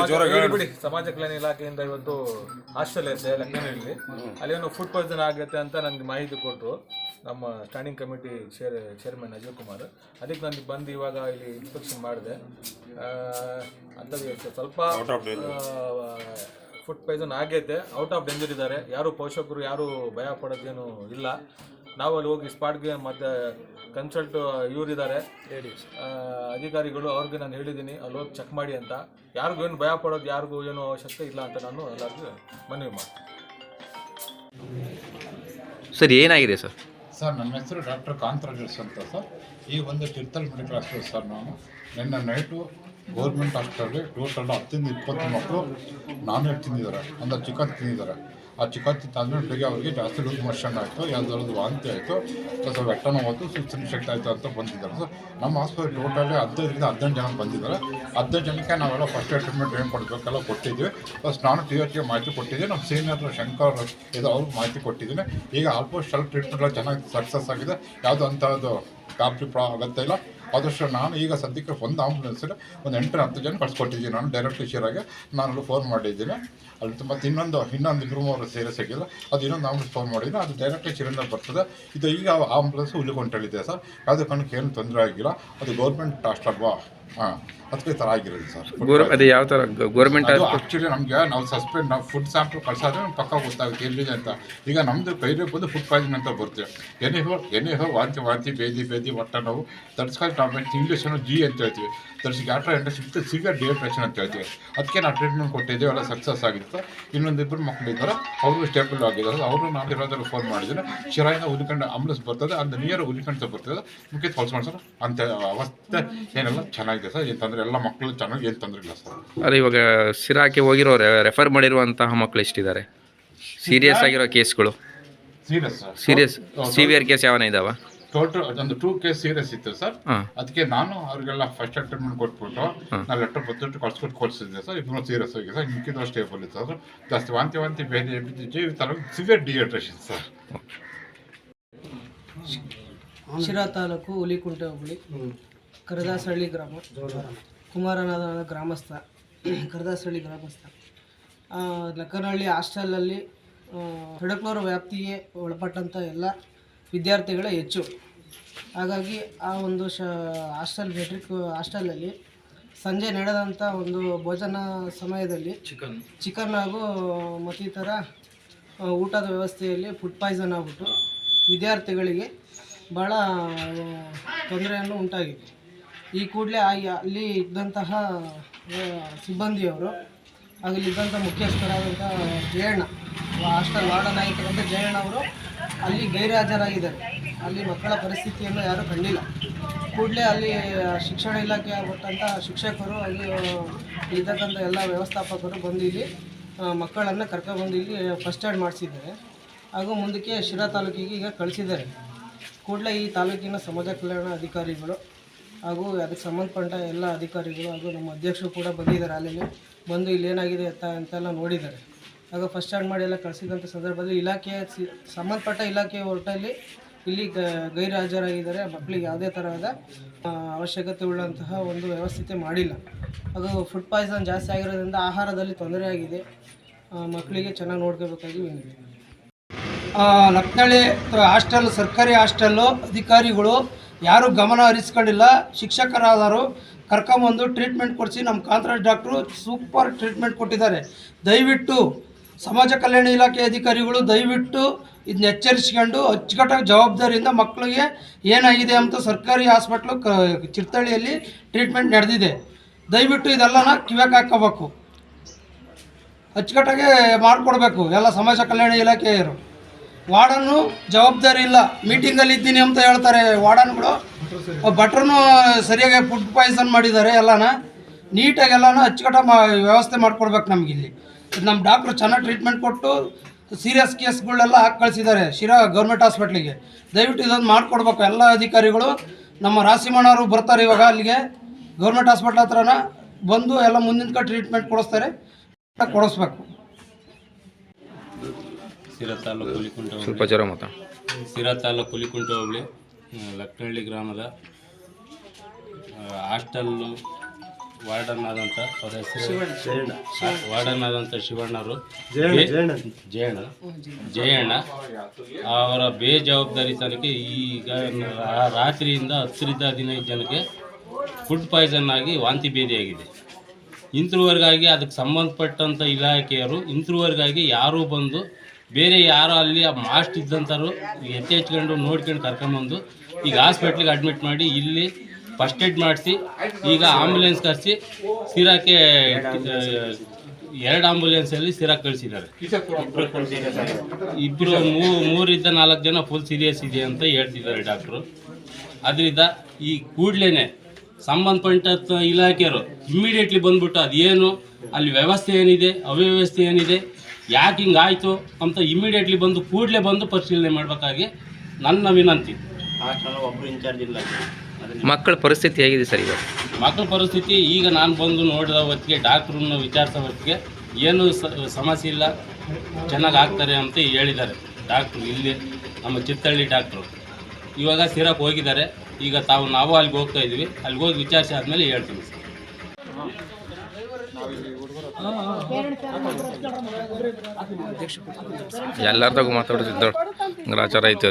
ಸಮಾಜ- ಜೋರಾಗಿ ಬಿಡಿ ಸಮಾಜ ಕಲ್ಯಾಣ ಇಲಾಖೆಯಿಂದ ಇವತ್ತು ಹಾಸ್ಟೆಲ್ ಇದೆ ಲಕ್ಕನಹಳ್ಳಿ ಅಲ್ಲಿ ಒಂದು ಫುಡ್ ಪಾಯ್ಸನ್ ಆಗುತ್ತೆ ಅಂತ ನನಗೆ ಮಾಹಿತಿ ಕೊಟ್ಟರು ನಮ್ಮ standing committee chair chairman Ajay Kumar. ಅದಕ್ಕೆ ನನಗೆ ಬಂದು ಇವಾಗ ಇಲ್ಲಿ ಇನ್ಸ್ಪೆಕ್ಷನ್ ಮಾಡಿದೆ. ಅಂತ ಸ್ವಲ್ಪ ಫುಡ್ ಪಾಯ್ಸನ್ ಆಗೈತೆ. ಔಟ್ ಆಫ್ ಡೇಂಜರ್ ಇದ್ದಾರೆ. ಯಾರು ಪೋಷಕರು ಯಾರು ಭಯ ಪಡೋದೇನು ಇಲ್ಲ. ನಾವು ಅಲ್ಲಿ ಹೋಗಿ ಸ್ಪಾಟ್ಗೆ ಮತ್ತೆ ಕನ್ಸಲ್ಟ್ ಇವರಿದ್ದಾರೆ. ಅಧಿಕಾರಿಗಳು ಅವ್ರಿಗೆ ನಾನು ಹೇಳಿದ್ದೀನಿ ಅಲ್ಲಿ ಹೋಗಿ ಚೆಕ್ ಮಾಡಿ ಅಂತ. ಯಾರಿಗೂ ಏನು ಭಯ ಪಡೋದು ಯಾರಿಗೂ ಏನು ಅವಶ್ಯಕತೆ ಇಲ್ಲ ಅಂತ ನಾನು ಎಲ್ಲರಿಗೂ ಮನವಿ ಮಾಡ್ತೀನಿ. ಸರ್ ಏನಾಗಿದೆ ಸರ್? ಸರ್ ನನ್ನ ಹೆಸರು ಡಾಕ್ಟರ್ ಕಾಂತರಾಜಸ್ ಅಂತ ಸರ್. ಈ ಒಂದು ತೀರ್ಥಲ್ ಮೆಡಿಕಲ್ ಹಾಸ್ಪಿಟಲ್ ಸರ್ ನಾನು. ನಿನ್ನೆ ನೈಟು ಗೌರ್ಮೆಂಟ್ ಹಾಸ್ಪಿಟಲ್ಗೆ ಟೋಟಲ್ ಹತ್ತಿಂದ ಇಪ್ಪತ್ತು ಮಕ್ಕಳು ನಾನ್ ವೆಜ್ ತಿಂದಿದ್ದಾರೆ. ಅಂದರೆ ಚಿಕನ್ ತಿಂದಿದ್ದಾರೆ. ಆ ಚಿಕನ್ ತಿಂತಾದ್ಮೇಲೆ ಅವರಿಗೆ ಜಾಸ್ತಿ ಲೂಸ್ ಮೋಷನ್ ಆಯಿತು ಯಾವ್ದಾದ್ರು ವಾಂತಿ ಆಯಿತು, ಸ್ವಲ್ಪ ಬೆಟ್ಟ ನೋವು ಸುಸ್ತಿನ ಶಕ್ತಿ ಆಯಿತು ಅಂತ ಬಂದಿದ್ದಾರೆ. ಸೊ ನಮ್ಮ ಹಾಸ್ಪಿಟಲ್ ಟೋಟಲಿ ಹದಿನೈದರಿಂದ ಹದಿನೆಂಟು ಜನ ಬಂದಿದ್ದಾರೆ. ಹದಿನೈದು ಜನಕ್ಕೆ ನಾವೆಲ್ಲ ಫಸ್ಟ್ ಏಡ್ ಟ್ರೀಟ್ಮೆಂಟ್ ಏನು ಕೊಡಬೇಕೆಲ್ಲ ಕೊಟ್ಟಿದ್ವಿ ಫಸ್ಟ್ ನಾನು ಟಿ ಎಚ್ಗೆ ಮಾಹಿತಿ ಕೊಟ್ಟಿದ್ದೆ ನಮ್ಮ ಸೀನಿಯರ್ ಶಂಕರ್ ಇದು ಅವ್ರಿಗೆ ಮಾಹಿತಿ ಕೊಟ್ಟಿದ್ದೀನಿ. ಈಗ ಆಲ್ಮೋಸ್ಟ್ ಎಲ್ಲ ಟ್ರೀಟ್ಮೆಂಟ್ ಚೆನ್ನಾಗಿ ಸಕ್ಸಸ್ ಆಗಿದೆ. ಯಾವುದು ಅಂಥದ್ದು ಕಾಪಿ ಪ್ರಾ ಇಲ್ಲ. ಆದಷ್ಟು ನಾನು ಈಗ ಸದ್ಯಕ್ಕೆ ಒಂದು ಆಂಬುಲೆನ್ಸಲ್ಲಿ ಒಂದು ಎಂಟು ಹತ್ತು ಜನ ಕಳ್ಸಿಕೊಟ್ಟಿದ್ದೀನಿ. ನಾನು ಡೈರೆಕ್ಟ್ ಶಿರಾಗೆ ನಾನು ಫೋನ್ ಮಾಡಿದ್ದೀನಿ. ಅಲ್ಲಿ ಮತ್ತು ಇನ್ನೊಂದು ಇನ್ನೊಂದು ಇಬ್ಬರು ಅವರು ಸೀರಿಯಸ್ ಆಗಿಲ್ಲ ಅದು ಇನ್ನೊಂದು ಆಂಬುಲೆನ್ಸ್ ಫೋನ್ ಮಾಡಿದ್ದೀನಿ ಅದು ಡೈರೆಕ್ಟ್ ಶಿರಿಂದ ಬರ್ತದೆ. ಇದು ಈಗ ಆಂಬುಲೆನ್ಸ್ ಹುಲಿಕೊಂಡಲ್ಲಿದೆ ಸರ್. ಯಾವುದೇ ಕಾರಣಕ್ಕೆ ಏನು ತೊಂದರೆ ಆಗಿಲ್ಲ. ಅದು ಗೌರ್ಮೆಂಟ್ ಅಷ್ಟಲ್ವಾ ಹಾಂ ಅದಕ್ಕೆ ಥರ ಆಗಿರೋದು ಸರ್. ಗೋರ್ ಅದು. ಯಾವ ಥರ ಗೌರ್ಮೆಂಟ್ ಅದು ಆಕ್ಚುಲಿ ನಮಗೆ ನಾವು ಸಸ್ಪೆಂಡ್ ನಾವು ಫುಡ್ ಸ್ಯಾಂಪಲ್ ಕಳ್ಸಾದ್ರೆ ನಮ್ಗೆ ಪಕ್ಕ ಗೊತ್ತಾಗುತ್ತೆ ಎಲ್ಲಿದೆ ಅಂತ. ಈಗ ನಮ್ದು ಕೈಲಿ ಬಂದು ಫುಡ್ ಪಾಯ್ಸನ್ ಅಂತ ಬರುತ್ತೆ. ಎನಿ ಹೋ ಎನಿ ಹೋ ವಾಂತಿ ವಾಂತಿ ಬೇದಿ ಬೇದಿ ಹೊಟ್ಟೆ ನೋವು ದಟ್ಸ್ಕಾಗಿ ನಾವು ಇಂಗ್ಲೀಷನ್ನು ಜಿ ಅಂತ ಹೇಳ್ತೀವಿ. ದಟ್ಸ್ ಎಂಟ್ರೆ ಸಿಗ್ತದೆ ಡಿಹೈಡ್ರೇಷನ್ ಅಂತ ಹೇಳ್ತೀವಿ. ಅದಕ್ಕೆ ನಾವು ಟ್ರೀಟ್ಮೆಂಟ್ ಕೊಟ್ಟಿದ್ದೀವಿ ಎಲ್ಲ ಸಕ್ಸಸ್ ಆಗಿತ್ತು. ಇನ್ನೊಂದಿಬ್ಬರು ಮಕ್ಕಳು ಇದ್ದಾರೆ. ಅವರು ಸ್ಟೇಬಲ್ ಆಗಿದ್ದಾರೆ. ಅವರು ನಾನು ಇರೋದ್ರಲ್ಲಿ ಫೋನ್ ಮಾಡಿದ್ರೆ ಶಿರಾಯಿಂದ ಹುಲಿಕಂಡ ಆಂಬುಲೆನ್ಸ್ ಬರ್ತದೆ. ಅದು ನಿಯರ್ ಹುಲಿಕಂಡ ಬರ್ತದೆ. ಮುಖ್ಯ ಹೊಲ್ಸ್ಕೊಂಡು ಸರ್ ಅಂತ ಅವಸ್ಥೆ ಏನೆಲ್ಲ ಚೆನ್ನಾಗಿದೆ ಸರ್. ಏನು ತೊಂದರೆ ಎಲ್ಲ ಮಕ್ಕಳು ಚೆನ್ನಾಗಿ ಏನು ತೊಂದರೆ ಇಲ್ಲ ಸರ್. ಅದೇ ಇವಾಗ ಸಿರಾಕಿ ಹೋಗಿರೋ ರೆಫರ್ ಮಾಡಿರುವಂತಹ ಮಕ್ಕಳು ಎಷ್ಟಿದ್ದಾರೆ? ಸೀರಿಯಸ್ ಆಗಿರೋ ಕೇಸ್ಗಳು. Serious sir serious severe case ಯಾವನ ಇದಾವ? ಟೋಟಲ್ ಒಂದು ಟೂ ಕೇಸ್ ಸೀರಿಯಸ್ ಇತ್ತು ಸರ್. ಅದಕ್ಕೆ ನಾನು ಅವ್ರಿಗೆಲ್ಲ ಫಸ್ಟ್ ಟ್ರೀಟ್ಮೆಂಟ್ ಕೊಟ್ಬಿಟ್ಟು ನಾನು ಲೆಟರ್ ಬತ್ತಿಟ್ಟು ಕಳ್ಸ್ಕೊಟ್ಟು ಕೊಡ್ಸಿದ್ದೆ ಸರ್. ಇಬ್ಬರು ಸೀರಿಯಸ್ ಆಗಿದೆ ಸರ್. ಮಿಕ್ಕಿದ ಸ್ಟೇಬಲ್ ಇತ್ತು ಸರ್. ಜಾಸ್ತಿ ವಾಂತಿ ವಾಂತಿ ಬೇರೆ ಜೀವಿ ತರ severe dehydration sir. Sira taluk Hulikunte hobli Karadasahalli ಗ್ರಾಮ. ಕುಮಾರನಾದ ಗ್ರಾಮಸ್ಥ. ಕರದಾಸಹಳ್ಳಿ ಗ್ರಾಮಸ್ಥ. ನಕ್ಕನಹಳ್ಳಿ ಲಕ್ಕನಹಳ್ಳಿ ಹಾಸ್ಟೆಲಲ್ಲಿ ಹೆಡಕ್ನೂರು ವ್ಯಾಪ್ತಿಗೆ ಒಳಪಟ್ಟಂಥ ಎಲ್ಲ ವಿದ್ಯಾರ್ಥಿಗಳೇ ಹೆಚ್ಚು. ಹಾಗಾಗಿ ಆ ಒಂದು ಶ ಹಾಸ್ಟೆಲ್ ಮೆಟ್ರಿಕ್ ಹಾಸ್ಟೆಲಲ್ಲಿ ಸಂಜೆ ನಡೆದಂಥ ಒಂದು ಭೋಜನ ಸಮಯದಲ್ಲಿ ಚಿಕನ್. ಚಿಕನ್ ಹಾಗೂ ಮತ್ತಿತರ ಊಟದ ವ್ಯವಸ್ಥೆಯಲ್ಲಿ ಫುಡ್ ಪಾಯ್ಸನ್ ಆಗಿಬಿಟ್ಟು ವಿದ್ಯಾರ್ಥಿಗಳಿಗೆ ಭಾಳ ತೊಂದರೆಯನ್ನು ಉಂಟಾಗಿದೆ. ಈ ಕೂಡಲೇ ಅಲ್ಲಿ ಇದ್ದಂತಹ ಸಿಬ್ಬಂದಿಯವರು ಅಲ್ಲಿದ್ದಂಥ ಮುಖ್ಯಸ್ಥರಾದಂಥ ಜಯಣ್ಣ ಹಾಸ್ಟೆಲ್ ವಾರ್ಡ ನಾಯಕರಂತ ಜಯಣ್ಣ ಅವರು ಅಲ್ಲಿ ಗೈರುಹಾಜರಾಗಿದ್ದಾರೆ ಅಲ್ಲಿ ಮಕ್ಕಳ ಪರಿಸ್ಥಿತಿಯನ್ನು ಯಾರೂ ಕಂಡಿಲ್ಲ. ಕೂಡಲೇ ಅಲ್ಲಿ ಶಿಕ್ಷಣ ಇಲಾಖೆ ಆಗಿಬಿಟ್ಟಂಥ ಶಿಕ್ಷಕರು ಅಲ್ಲಿ ಇದ್ದಕ್ಕಂಥ ಎಲ್ಲ ವ್ಯವಸ್ಥಾಪಕರು ಬಂದು ಇಲ್ಲಿ ಮಕ್ಕಳನ್ನು ಕರ್ಕೊಬಂದು ಇಲ್ಲಿ ಫಸ್ಟ್ ಏಡ್ ಮಾಡಿಸಿದ್ದಾರೆ. ಹಾಗೂ ಮುಂದಕ್ಕೆ ಶಿರಾ ತಾಲೂಕಿಗೆ ಈಗ ಕಳಿಸಿದ್ದಾರೆ. ಕೂಡಲೇ ಈ ತಾಲೂಕಿನ ಸಮಾಜ ಕಲ್ಯಾಣ ಅಧಿಕಾರಿಗಳು ಹಾಗೂ ಅದಕ್ಕೆ ಸಂಬಂಧಪಟ್ಟ ಎಲ್ಲ ಅಧಿಕಾರಿಗಳು ಹಾಗೂ ನಮ್ಮ ಅಧ್ಯಕ್ಷರು ಕೂಡ ಬಂದಿದ್ದಾರೆ. ಅಲ್ಲಿಗೆ ಬಂದು ಇಲ್ಲೇನಾಗಿದೆ ಅಂತ ಅಂತೆಲ್ಲ ನೋಡಿದ್ದಾರೆ. ಆಗ ಫಸ್ಟ್ ಸ್ಟ್ಯಾಂಡ್ ಮಾಡಿ ಎಲ್ಲ ಕಳಿಸಿದಂಥ ಸಂದರ್ಭದಲ್ಲಿ ಇಲಾಖೆ ಸಂಬಂಧಪಟ್ಟ ಇಲಾಖೆಯ ಹೊರಟಲ್ಲಿ ಇಲ್ಲಿ ಗ ಗೈರು ಹಾಜರಾಗಿದ್ದಾರೆ ಮಕ್ಕಳಿಗೆ ಯಾವುದೇ ತರಹದ ಅವಶ್ಯಕತೆ ಉಳ್ಳಂತಹ ಒಂದು ವ್ಯವಸ್ಥೆ ಮಾಡಿಲ್ಲ. ಅದು ಫುಡ್ ಪಾಯ್ಸನ್ ಜಾಸ್ತಿ ಆಗಿರೋದ್ರಿಂದ ಆಹಾರದಲ್ಲಿ ತೊಂದರೆ ಆಗಿದೆ. ಮಕ್ಕಳಿಗೆ ಚೆನ್ನಾಗಿ ನೋಡ್ಕೋಬೇಕಾಗಿ ವಿನಂತಿ ಲಕ್ನಳ್ಳಿ ಹಾಸ್ಟೆಲ್ ಸರ್ಕಾರಿ ಹಾಸ್ಟೆಲ್ಲು ಅಧಿಕಾರಿಗಳು ಯಾರೂ ಗಮನ ಹರಿಸ್ಕೊಂಡಿಲ್ಲ. ಶಿಕ್ಷಕರಾದರು ಕರ್ಕೊಂಬಂದು ಟ್ರೀಟ್ಮೆಂಟ್ ಕೊಡಿಸಿ ನಮ್ಮ ಕಾಂತರಾಜ್ ಡಾಕ್ಟ್ರು ಸೂಪರ್ ಟ್ರೀಟ್ಮೆಂಟ್ ಕೊಟ್ಟಿದ್ದಾರೆ. ದಯವಿಟ್ಟು ಸಮಾಜ ಕಲ್ಯಾಣ ಇಲಾಖೆ ಅಧಿಕಾರಿಗಳು ದಯವಿಟ್ಟು ಇದನ್ನ ಎಚ್ಚರಿಸ್ಕೊಂಡು ಅಚ್ಚುಕಟ್ಟಾಗಿ ಜವಾಬ್ದಾರಿಯಿಂದ ಮಕ್ಕಳಿಗೆ ಏನಾಗಿದೆ ಅಂತ ಸರ್ಕಾರಿ ಹಾಸ್ಪಿಟ್ಲು ಕ ಚಿರ್ತಳ್ಳಿಯಲ್ಲಿ ಟ್ರೀಟ್ಮೆಂಟ್ ನಡೆದಿದೆ. ದಯವಿಟ್ಟು ಇದೆಲ್ಲನ ಕಿವ್ಯಾಕೆ ಹಾಕೋಬೇಕು ಅಚ್ಚುಕಟ್ಟಾಗೆ ಮಾಡಿಕೊಡ್ಬೇಕು ಎಲ್ಲ ಸಮಾಜ ಕಲ್ಯಾಣ ಇಲಾಖೆಯವರು ವಾರ್ಡನ್ನು ಜವಾಬ್ದಾರಿ ಇಲ್ಲ. ಮೀಟಿಂಗಲ್ಲಿ ಇದ್ದೀನಿ ಅಂತ ಹೇಳ್ತಾರೆ ವಾರ್ಡನ್ಗಳು ಭಟ್ರನ್ನು ಸರಿಯಾಗಿ ಫುಡ್ ಪಾಯ್ಸನ್ ಮಾಡಿದ್ದಾರೆ ಎಲ್ಲನ. ನೀಟಾಗಿ ಎಲ್ಲನೂ ಅಚ್ಚುಕಟ್ಟ ಮಾ ವ್ಯವಸ್ಥೆ ಮಾಡಿಕೊಡ್ಬೇಕು ನಮಗಿಲ್ಲಿ ನಮ್ಮ ಡಾಕ್ಟ್ರು ಚೆನ್ನಾಗಿ ಟ್ರೀಟ್ಮೆಂಟ್ ಕೊಟ್ಟು ಸೀರಿಯಸ್ ಕೇಸ್ಗಳೆಲ್ಲ ಹಾಕಿ ಕಳಿಸಿದ್ದಾರೆ ಶಿರಾ ಗೌರ್ಮೆಂಟ್ ಹಾಸ್ಪಿಟ್ಲಿಗೆ ದಯವಿಟ್ಟು ಇದೊಂದು ಮಾಡಿಕೊಡ್ಬೇಕು ಎಲ್ಲ ಅಧಿಕಾರಿಗಳು. ನಮ್ಮ ರಾಸಿಮಣ್ಣವರು ಬರ್ತಾರೆ ಇವಾಗ ಅಲ್ಲಿಗೆ. ಗೌರ್ಮೆಂಟ್ ಹಾಸ್ಪಿಟ್ಲ್ ಹತ್ರನ ಬಂದು ಎಲ್ಲ ಮುಂದಿನ ಟ್ರೀಟ್ಮೆಂಟ್ ಕೊಡಿಸ್ತಾರೆ. ಕೊಡಿಸ್ಬೇಕು. ಸಿರಾ ತಾಲೂಕು ಹುಲಿಕುಂಟ ಸ್ವಲ್ಪ ಸಿರಾ ತಾಲೂಕು ಹುಲಿಕುಂಟ ಹೋಬಳಿ ಆ, ಗ್ರಾಮದ ಹಾಸ್ಟೆಲ್ಲು ವಾರ್ಡನ್ ಆದಂಥ ಅವರ ಹೆಸರು ವಾರ್ಡನ್ ಆದಂಥ ಶಿವಣ್ಣರು. ಜಯಣ್ಣ ಜಯಣ್ಣ. ಅವರ ಬೇಜವಾಬ್ದಾರಿತನಕ್ಕೆ ಈಗ ರಾತ್ರಿಯಿಂದ ಹತ್ತರಿಂದ ಹದಿನೈದು ಜನಕ್ಕೆ ಫುಡ್ ಪಾಯ್ಸನ್ ಆಗಿ ವಾಂತಿ ಭೇದಿಯಾಗಿದೆ ಇಂಥವ್ರಿಗಾಗಿ ಅದಕ್ಕೆ ಸಂಬಂಧಪಟ್ಟಂಥ ಇಲಾಖೆಯವರು ಇಂಥವ್ರಿಗಾಗಿ ಯಾರೂ ಬಂದು ಬೇರೆ ಯಾರೋ ಅಲ್ಲಿ ಆ ಮಾಸ್ಟ್ ಇದ್ದಂಥವ್ರು ಎತ್ತೆಚ್ಕೊಂಡು ನೋಡ್ಕೊಂಡು ಕರ್ಕೊಂಬಂದು ಈಗ ಹಾಸ್ಪಿಟ್ಲಿಗೆ ಅಡ್ಮಿಟ್ ಮಾಡಿ ಇಲ್ಲಿ ಫಸ್ಟ್ ಏಡ್ ಮಾಡಿಸಿ, ಈಗ ಆಂಬುಲೆನ್ಸ್ ಕರೆಸಿ ಸಿರಾಕ್ಕೆ ಎರಡು ಆಂಬ್ಯುಲೆನ್ಸಲ್ಲಿ ಸಿರಾಕ್ ಕಳಿಸಿದ್ದಾರೆ. ಇಬ್ಬರು ಮೂರಿಂದ ನಾಲ್ಕು ಜನ ಫುಲ್ ಸೀರಿಯಸ್ ಇದೆ ಅಂತ ಹೇಳ್ತಿದ್ದಾರೆ ಡಾಕ್ಟ್ರು ಅದರಿಂದ ಈ ಕೂಡಲೇ ಸಂಬಂಧಪಟ್ಟ ಇಲಾಖೆಯವರು ಇಮ್ಮಿಡಿಯೇಟ್ಲಿ ಬಂದ್ಬಿಟ್ಟು ಅದೇನು, ಅಲ್ಲಿ ವ್ಯವಸ್ಥೆ ಏನಿದೆ, ಅವ್ಯವಸ್ಥೆ ಏನಿದೆ ಯಾಕೆ ಹಿಂಗಾಯಿತು ಅಂತ ಇಮಿಡಿಯೇಟ್ಲಿ ಬಂದು ಕೂಡಲೇ ಬಂದು ಪರಿಶೀಲನೆ ಮಾಡಬೇಕಾಗಿ ನನ್ನ ವಿನಂತಿ. ಮಕ್ಕಳ ಪರಿಸ್ಥಿತಿ ಹೇಗಿದೆ ಸರ್ ಇವಾಗ? ಮಕ್ಕಳ ಪರಿಸ್ಥಿತಿ ಈಗ ನಾನು ಬಂದು ನೋಡಿದ ಹೊತ್ತಿಗೆ ಡಾಕ್ಟ್ರನ್ನ ವಿಚಾರಿಸೋ ಹೊತ್ತಿಗೆ ಏನು ಸ- ಸಮಸ್ಯೆ ಇಲ್ಲ. ಚೆನ್ನಾಗಿ ಆಗ್ತಾರೆ ಅಂತ ಹೇಳಿದ್ದಾರೆ. ಡಾಕ್ಟ್ರು ಇಲ್ಲಿ ನಮ್ಮ ಚಿತ್ತಳ್ಳಿ ಡಾಕ್ಟ್ರು ಇವಾಗ ಸಿರಪ್ ಹೋಗಿದ್ದಾರೆ. ಈಗ ತಾವು ನಾವು ಅಲ್ಲಿಗೆ ಹೋಗ್ತಾ ಇದ್ವಿ ಅಲ್ಲಿಗೆ ಹೋಗಿ ವಿಚಾರಿಸಿ ಆದಮೇಲೆ ಹೇಳ್ತೀನಿ ಸರ್. ಎಲ್ಲಾರ್ದಾಗೂ ಮಾತಾಡ್ತಿದ್ದಳು ಗ್ರಾಚಾರ ಐತೆ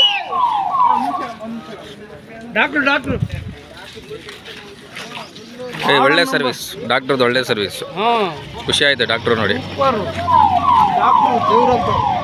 ಡಾಕ್ಟ್ರು ಡಾಕ್ಟ್ರು. ಏ ಒಳ್ಳೆ ಸರ್ವಿಸ್. ಡಾಕ್ಟ್ರದ್ದು ಒಳ್ಳೆ ಸರ್ವಿಸ್. ಹಾಂ. ಖುಷಿ ಆಯ್ತು ಡಾಕ್ಟ್ರು ನೋಡಿ. ಡಾಕ್ಟ್ರು ದೇವ್ರಂತ.